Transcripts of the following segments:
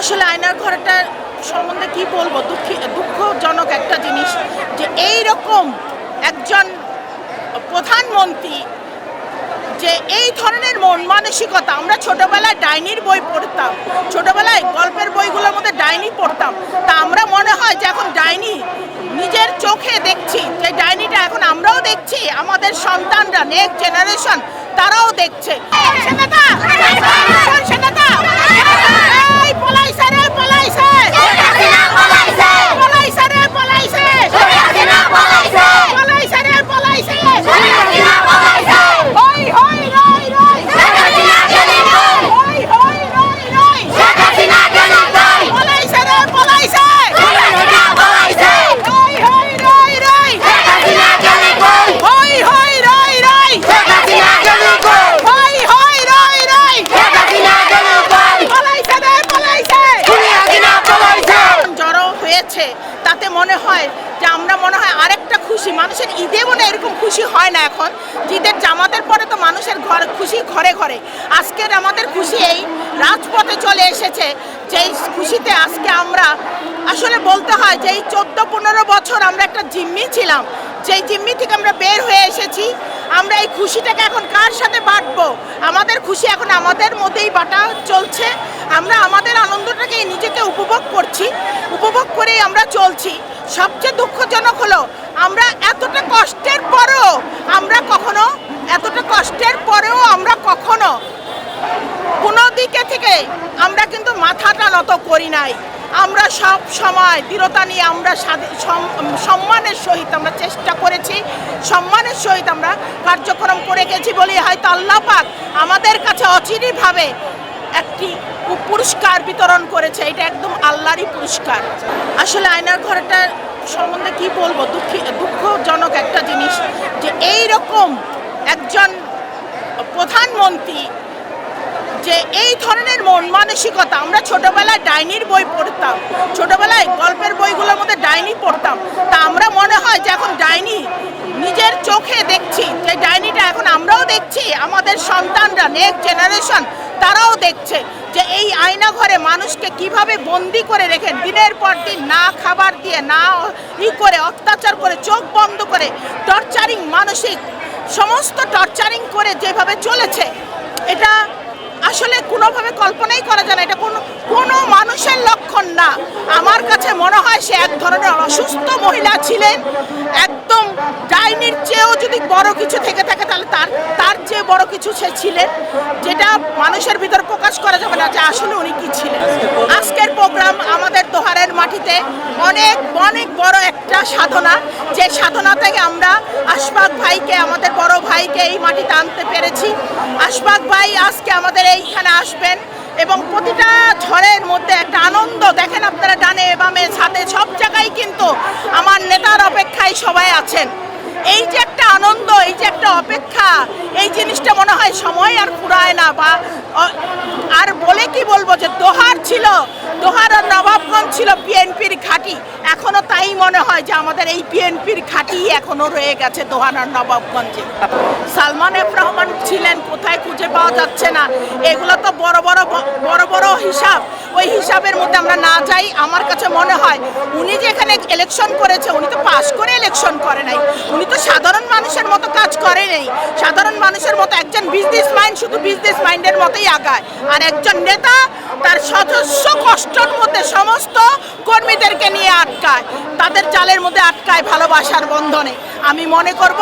আসলে আয়নার ঘরটা সম্বন্ধে কি বলব? দুঃখী, দুঃখজনক একটা জিনিস যে এই রকম একজন প্রধানমন্ত্রী যে এই ধরনের মন মানসিকতা, আমরা ছোটবেলায় ডাইনির বই পড়তাম, ছোটবেলায় গল্পের বইগুলোর মধ্যে ডাইনি পড়তাম, তা আমরা মনে হয় যে এখন ডাইনি নিজের চোখে দেখছি, যে ডাইনিটা এখন আমরাও দেখছি, আমাদের সন্তানরা নেক্সট জেনারেশন তারাও দেখছে। ঘরে ঘরে। আজকের আমাদের খুশি এই রাজপথে চলে এসেছে। যেই খুশিতে আজকে আমরা, আসলে বলতে হয় যে এই চোদ্দ পনেরো বছর আমরা একটা জিম্মি ছিলাম। যেই জিম্মি থেকে আমরা বের হয়ে এসেছি, আমরা এই খুশিটাকে এখন কার সাথে বাঁটবো? আমাদের খুশি এখন আমাদের মধ্যেই বাটা চলছে। আমরা আমাদের আনন্দটাকে নিজেকে উপভোগ করছি। উপভোগ করেই আমরা চলছি। সবচেয়ে দুঃখজনক হলো, আমরা এতটা কষ্টের পরেও আমরা কখনো এতটা কষ্টের পরেও আমরা কখনো কোনো দিকে থেকে আমরা কিন্তু মাথাটা করি নাই। আমরা সব সময় দৃঢ়তা নিয়ে আমরা সম্মানের সহিত আমরা চেষ্টা করেছি। সম্মানের সহিত আমরা কার্যক্রম করে গেছি বলে হয়তো আল্লাহ পাক আমাদের কাছে অচিরিভাবে একটি পুরস্কার বিতরণ করেছে। এটা একদম আল্লাহরই পুরস্কার। আসলে আয়নার ঘরটা সম্বন্ধে কি বলব? দুঃখী দুঃখজনক একটা জিনিস যে এই রকম একজন প্রধানমন্ত্রী যে এই ধরনের মন মানসিকতা আমরা ছোটবেলায় ডাইনির বই পড়তাম, ছোটবেলায় গল্পের বইগুলোর মধ্যে ডাইনি পড়তাম, তা আমরা মনে হয় যে এখন ডাইনি নিজের চোখে দেখছি, যে ডাইনিটা এখন আমরাও দেখছি, আমাদের সন্তানরা নেক্সট জেনারেশন তারাও দেখছে যে এই আয়না ঘরে মানুষকে কীভাবে বন্দি করে রেখে দিনের পর দিন না খাবার দিয়ে, না ই করে, অত্যাচার করে, চোখ বন্ধ করে টর্চারিং মানসিক, সমস্ত টর্চারিং করে যেভাবে চলেছে, এটা আসলে কোনোভাবে কল্পনাই করা যায় না। এটা কোনো কোনো মানুষের লক্ষণ না। আমার কাছে মনে হয় সে এক ধরনের অসুস্থ মহিলা ছিলেন। একদম ডাইনির চেয়েও যদি বড় কিছু থেকে থাকে, তাহলে তার তার চেয়ে বড় কিছু সে ছিলেন। যেটা মানুষের ভিতর প্রকাশ করা যাবে না যে আসলে উনি কি ছিলেন। আজকের প্রোগ্রাম আমাদের দোহারের মাটিতে অনেক অনেক বড় একটা সাধনা। যে সাধনা থেকে আমরা আশফাক ভাইকে, আমাদের বড় ভাইকে এই মাটিতে আনতে পেরেছি। আশফাক ভাই আজকে আমাদের এইখানে আসবেন এবং প্রতিটা ঝড়ের মধ্যে একটা আনন্দ দেখেন আপনারা ডানে বামে, ছাদে, সব জায়গায় কিন্তু আমার নেতার অপেক্ষায় সবাই আছেন। এই যে একটা আনন্দ, এই যে একটা অপেক্ষা, এই জিনিসটা মনে হয় সময় আর ফুরায় না বা আর বলে কি বলব যে দোহার ছিল, দোহার আর নবাবগঞ্জ ছিল বিএনপির ঘাঁটি। এখনও তাই মনে হয় যে আমাদের এই বিএনপির ঘাঁটি এখনও রয়ে গেছে দোহানার নবাবগঞ্জে। সালমান এফ রহমান ছিলেন কোথায় খুঁজে পাওয়া যাচ্ছে না। এগুলো তো বড় বড় বড় বড় হিসাব। ওই হিসাবের মধ্যে আমরা না যাই, আমার কাছে মনে হয় উনি যে এখানে ইলেকশন করেছে, উনি তো পাশ করে ইলেকশন করে নাই। উনি তো সাধারণ মানুষের মতো কাজ করে নেই। সাধারণ মানুষের মতো একজন বিজনেস মাইন্ড শুধু বিজনেস মাইন্ডের মতোই আগায়। আর একজন নেতা তার সদস্য কষ্টর মধ্যে সমস্ত কর্মীদেরকে নিয়ে আটকায়। তাদের জালের মধ্যে আটকায় ভালোবাসার বন্ধনে। আমি মনে করব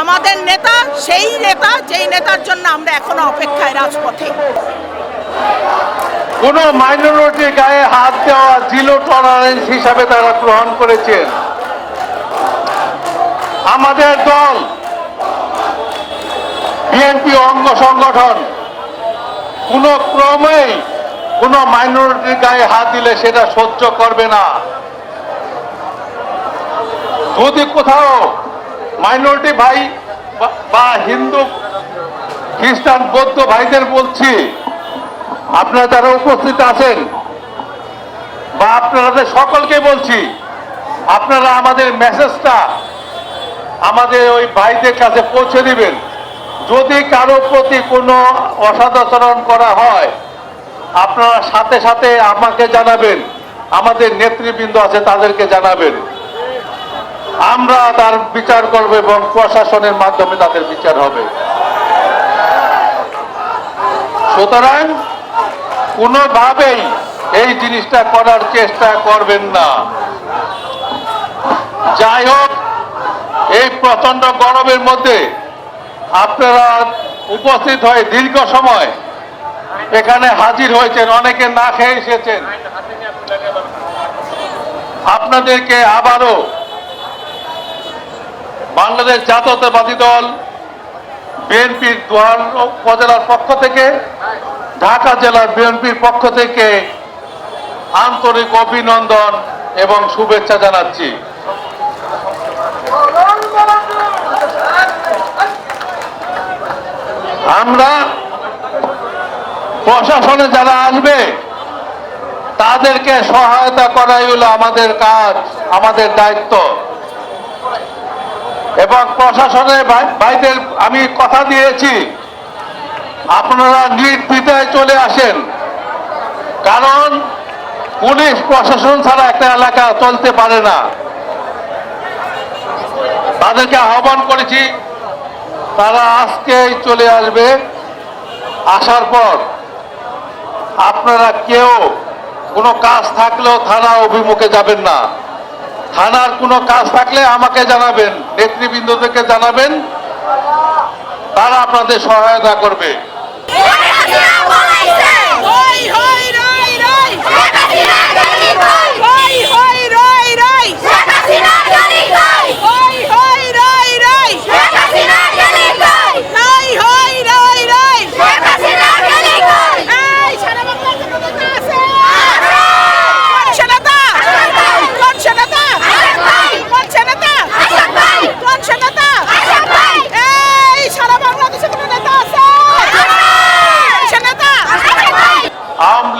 আমাদের নেতা, সেই নেতা, যেই নেতার জন্য আমরা এখনও অপেক্ষায় রাজপথে। কোন মাইনরিটি গায়ে হাত দেওয়া জিরো টলারেন্স হিসাবে তারা গ্রহণ করেছেন। আমাদের দল, বিএনপি অঙ্গ সংগঠন, কোন ক্রমেই কোন মাইনরিটির গায়ে হাত দিলে সেটা সহ্য করবে না। যদি কোথাও মাইনরিটি ভাই বা- হিন্দু, খ্রিস্টান, বৌদ্ধ ভাইদের বলছি, আপনারা যারা উপস্থিত আছেন, বা আপনাদের সকলকে বলছি, আপনারা আমাদের মেসেজটা আমাদের ওই ভাইদের কাছে পৌঁছে দিবেন। যদি কারও প্রতি কোনো অসদাচরণ করা হয়, আপনারা সাথে সাথে আমাকে জানাবেন, আমাদের নেতৃবৃন্দ আছে তাদেরকে জানাবেন। আমরা তার বিচার করব এবং প্রশাসনের মাধ্যমে তাদের বিচার হবে। সুতরাং কোনোভাবেই এই জিনিসটা করার চেষ্টা করবেন না। যাই হোক, এই প্রচণ্ড গরমের মধ্যে আপনারা উপস্থিত হয়ে দীর্ঘ সময় এখানে হাজির হয়েছেন, অনেকে না খেয়ে এসেছেন। আপনাদেরকে আবারও বাংলাদেশ জাতীয়তাবাদী দল, বিএনপির দোয়ার উপজেলার পক্ষ থেকে, ঢাকা জেলার বিএনপির পক্ষ থেকে আন্তরিক অভিনন্দন এবং শুভেচ্ছা জানাচ্ছি। আমরা প্রশাসনে যারা আসবে, তাদেরকে সহায়তা করাই হলো আমাদের কাজ, আমাদের দায়িত্ব। এবং প্রশাসনের ভাই- ভাইদের আমি কথা দিয়েছি। আপনারা নির্দ্বিধায় চলে আসেন। কারণ পুলিশ প্রশাসন ছাড়া একটা এলাকা চলতে পারে না। তাদেরকে আহ্বান করেছি, তারা আজকেই চলে আসবে। আসার পর আপনারা কেউ কোনো কাজ থাকলেও থানা অভিমুখে যাবেন না। থানার কোনো কাজ থাকলে আমাকে জানাবেন নেতৃবৃন্দদেরকে জানাবেন তারা আপনাদের সহায়তা করবে।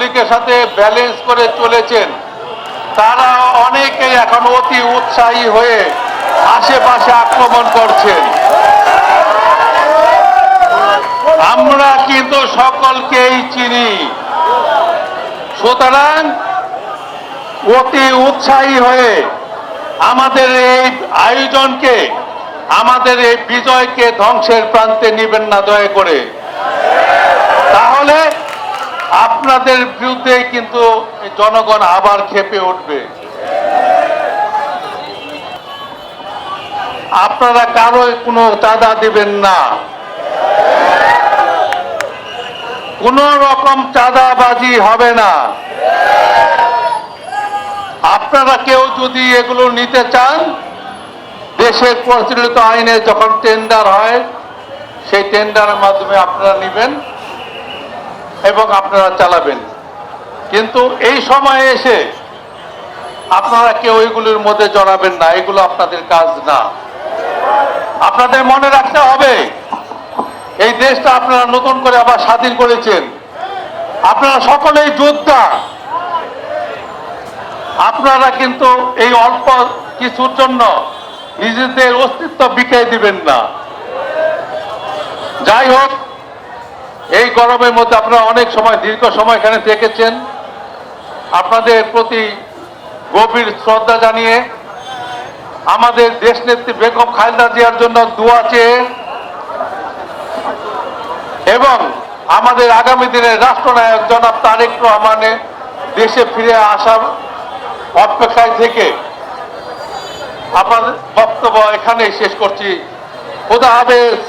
লীগের সাথে ব্যালেন্স করে চলেছেন। তারা অনেকেই এখন অতি উৎসাহী হয়ে আশেপাশে আক্রমণ করছেন। আমরা কিন্তু সকলকেই চিনি। সুতরাং অতি উৎসাহী হয়ে আমাদের এই আয়োজনকে, আমাদের এই বিজয়কে ধ্বংসের প্রান্তে নিবেন না দয়া করে। তাহলে আপনাদের বিরুদ্ধে কিন্তু জনগণ আবার খেপে উঠবে। আপনারা কারও কোনো চাঁদা দিবেন না। কোন রকম চাঁদাবাজি হবে না। আপনারা কেউ যদি এগুলো নিতে চান, দেশের প্রচলিত আইনে যখন টেন্ডার হয়, সেই টেন্ডারের মাধ্যমে আপনারা নেবেন। এবং আপনারা চালাবেন। কিন্তু এই সময়ে এসে আপনারা কেউ এগুলোর মধ্যে জড়াবেন না, এগুলো আপনাদের কাজ না। আপনাদের মনে রাখতে হবে, এই দেশটা আপনারা নতুন করে আবার স্বাধীন করেছেন। আপনারা সকলেই যোদ্ধা। আপনারা কিন্তু এই অল্প কিছুর জন্য নিজেদের অস্তিত্ব বিকাই দিবেন না। যাই হোক এই গরমের মধ্যে আপনারা অনেক সময়, দীর্ঘ সময় এখানে থেকেছেন। আপনাদের প্রতি গভীর শ্রদ্ধা জানিয়ে আমাদের দেশ নেত্রী বেগম খালেদা জিয়ার জন্য দোয়া চেয়ে এবং আমাদের আগামী দিনের রাষ্ট্রনায়ক জনাব তারেক রহমানের দেশে ফিরে আসার অপেক্ষায় থেকে আপনাদের বক্তব্য এখানেই শেষ করছি। খোদা হাফেজ।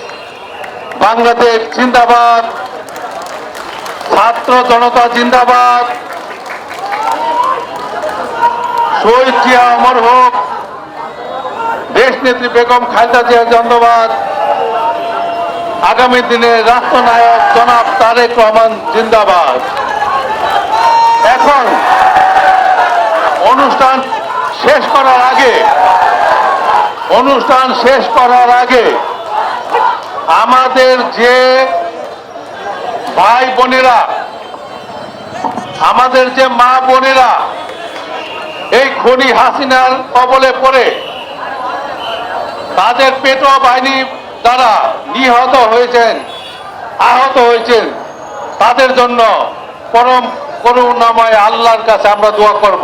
বাংলাদেশ জিন্দাবাদ। ছাত্র জনতা জিন্দাবাদ। শহীদ জিয়া অমর হোক, দেশ নেত্রী বেগম খালেদা জিয়া ধন্যবাদ আগামী দিনে রাষ্ট্রনায়ক জনাব তারেক রহমান জিন্দাবাদ। এখন অনুষ্ঠান শেষ করার আগে, অনুষ্ঠান শেষ করার আগে আমাদের যে ভাই বোনেরা, আমাদের যে মা বোনেরা, এই খনি হাসিনার কবলে পড়ে, তাদের পেটো বাহিনী দ্বারা নিহত হয়েছেন, আহত হয়েছেন। তাদের জন্য পরম করুণাময় আল্লাহর কাছে আমরা দোয়া করব।